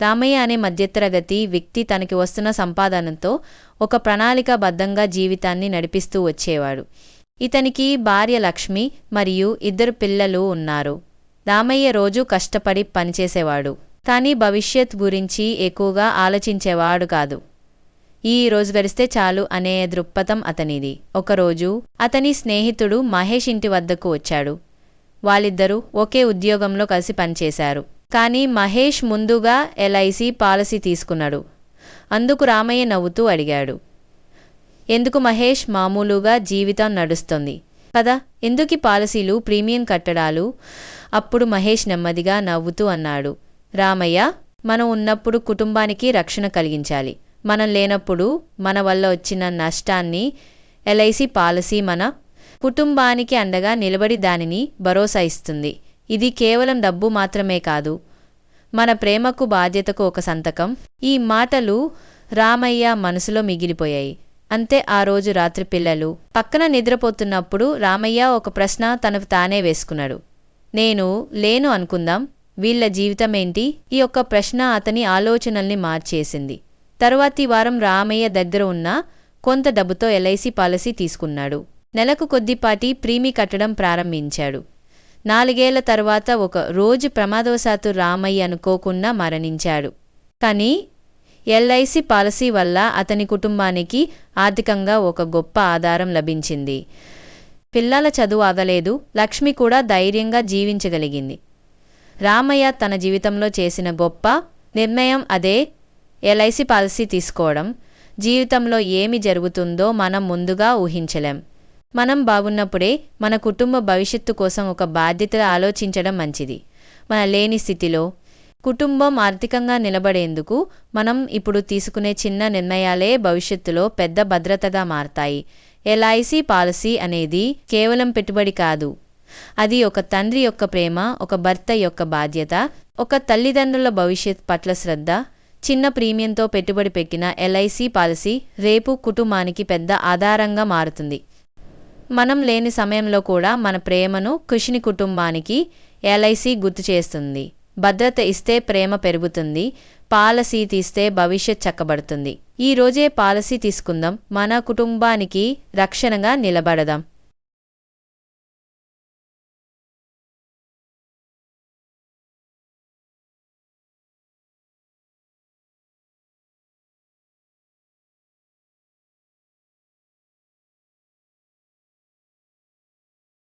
రామయ్య అనే మధ్యతరగతి వ్యక్తి తనకి వస్తున్న సంపాదనతో ఒక ప్రణాళికాబద్ధంగా జీవితాన్ని నడిపిస్తూ వచ్చేవాడు. ఇతనికి భార్య లక్ష్మి మరియు ఇద్దరు పిల్లలు ఉన్నారు. రామయ్య రోజు కష్టపడి పనిచేసేవాడు. కానీ భవిష్యత్ గురించి ఎక్కువగా ఆలోచించేవాడు కాదు. ఈ రోజు గడిస్తే చాలు అనే దృక్పథం అతనిది. ఒకరోజు అతని స్నేహితుడు మహేష్ ఇంటి వద్దకు వచ్చాడు. వాళ్ళిద్దరూ ఒకే ఉద్యోగంలో కలిసి పనిచేశారు. కానీ మహేష్ ముందుగా ఎల్ఐసి పాలసీ తీసుకున్నాడు. అందుకు రామయ్య నవ్వుతూ అడిగాడు. ఎందుకు మహేష్ మామూలుగా జీవితం నడుస్తుంది? కదా ఎందుకు ఈ పాలసీలు ప్రీమియం కట్టడాలు? అప్పుడు మహేష్ నెమ్మదిగా నవ్వుతూ అన్నాడు. రామయ్య మనం ఉన్నప్పుడు కుటుంబానికి రక్షణ కలిగించాలి. మనం లేనప్పుడు మన వల్ల వచ్చిన నష్టాన్ని ఎల్ఐసి పాలసీ మన కుటుంబానికి అండగా నిలబడి దానిని భరోసా ఇస్తుంది. ఇది కేవలం డబ్బు మాత్రమే కాదు. మన ప్రేమకు బాధ్యతకు ఒక సంతకం. ఈ మాటలు రామయ్య మనసులో మిగిలిపోయాయి. అంతే ఆ రోజు రాత్రి పిల్లలు. పక్కన నిద్రపోతున్నప్పుడు రామయ్య ఒక ప్రశ్న తనకు తానే వేసుకున్నాడు. నేను లేను అనుకుందాం. వీళ్ళ జీవితం ఏంటి ఈ యొక్క ప్రశ్న అతని ఆలోచనల్ని మార్చేసింది. తరువాతి వారం రామయ్య దగ్గర ఉన్న కొంత డబ్బుతో ఎల్ఐసి పాలసీ తీసుకున్నాడు. నెలకు కొద్దిపాటి ప్రీమి కట్టడం ప్రారంభించాడు. నాలుగేళ్ళ తర్వాత ఒక రోజు ప్రమాదవశాత్తు రామయ్య అనుకోకుండా మరణించాడు. కానీ ఎల్ఐసి పాలసీ వల్ల అతని కుటుంబానికి ఆర్థికంగా ఒక గొప్ప ఆధారం లభించింది. పిల్లల చదువు ఆగలేదు లక్ష్మి కూడా ధైర్యంగా జీవించగలిగింది. రామయ్య తన జీవితంలో చేసిన గొప్ప నిర్ణయం అదే ఎల్ఐసి పాలసీ తీసుకోవడం. జీవితంలో ఏమి జరుగుతుందో మనం ముందుగా ఊహించలేం. మనం బాగున్నప్పుడే మన కుటుంబ భవిష్యత్తు కోసం ఒక బాధ్యత ఆలోచించడం మంచిది. మన లేని స్థితిలో కుటుంబం ఆర్థికంగా నిలబడేందుకు మనం ఇప్పుడు తీసుకునే చిన్న నిర్ణయాలే భవిష్యత్తులో పెద్ద భద్రతగా మారతాయి. ఎల్ఐసి పాలసీ అనేది కేవలం పెట్టుబడి కాదు. అది ఒక తండ్రి యొక్క ప్రేమ ఒక భర్త యొక్క బాధ్యత ఒక తల్లిదండ్రుల భవిష్యత్ పట్ల శ్రద్ధ చిన్న ప్రీమియంతో పెట్టుబడి పెట్టిన ఎల్ఐసి పాలసీ రేపు కుటుంబానికి పెద్ద ఆధారంగా మారుతుంది. మనం లేని సమయంలో కూడా మన ప్రేమను కృషిని కుటుంబానికి ఎల్ఐసి గుర్తు చేస్తుంది. భద్రత ఇస్తే ప్రేమ పెరుగుతుంది. పాలసీ తీస్తే భవిష్యత్ చక్కబడుతుంది. ఈ రోజే పాలసీ తీసుకుందాం. మన కుటుంబానికి రక్షణగా నిలబడదాం.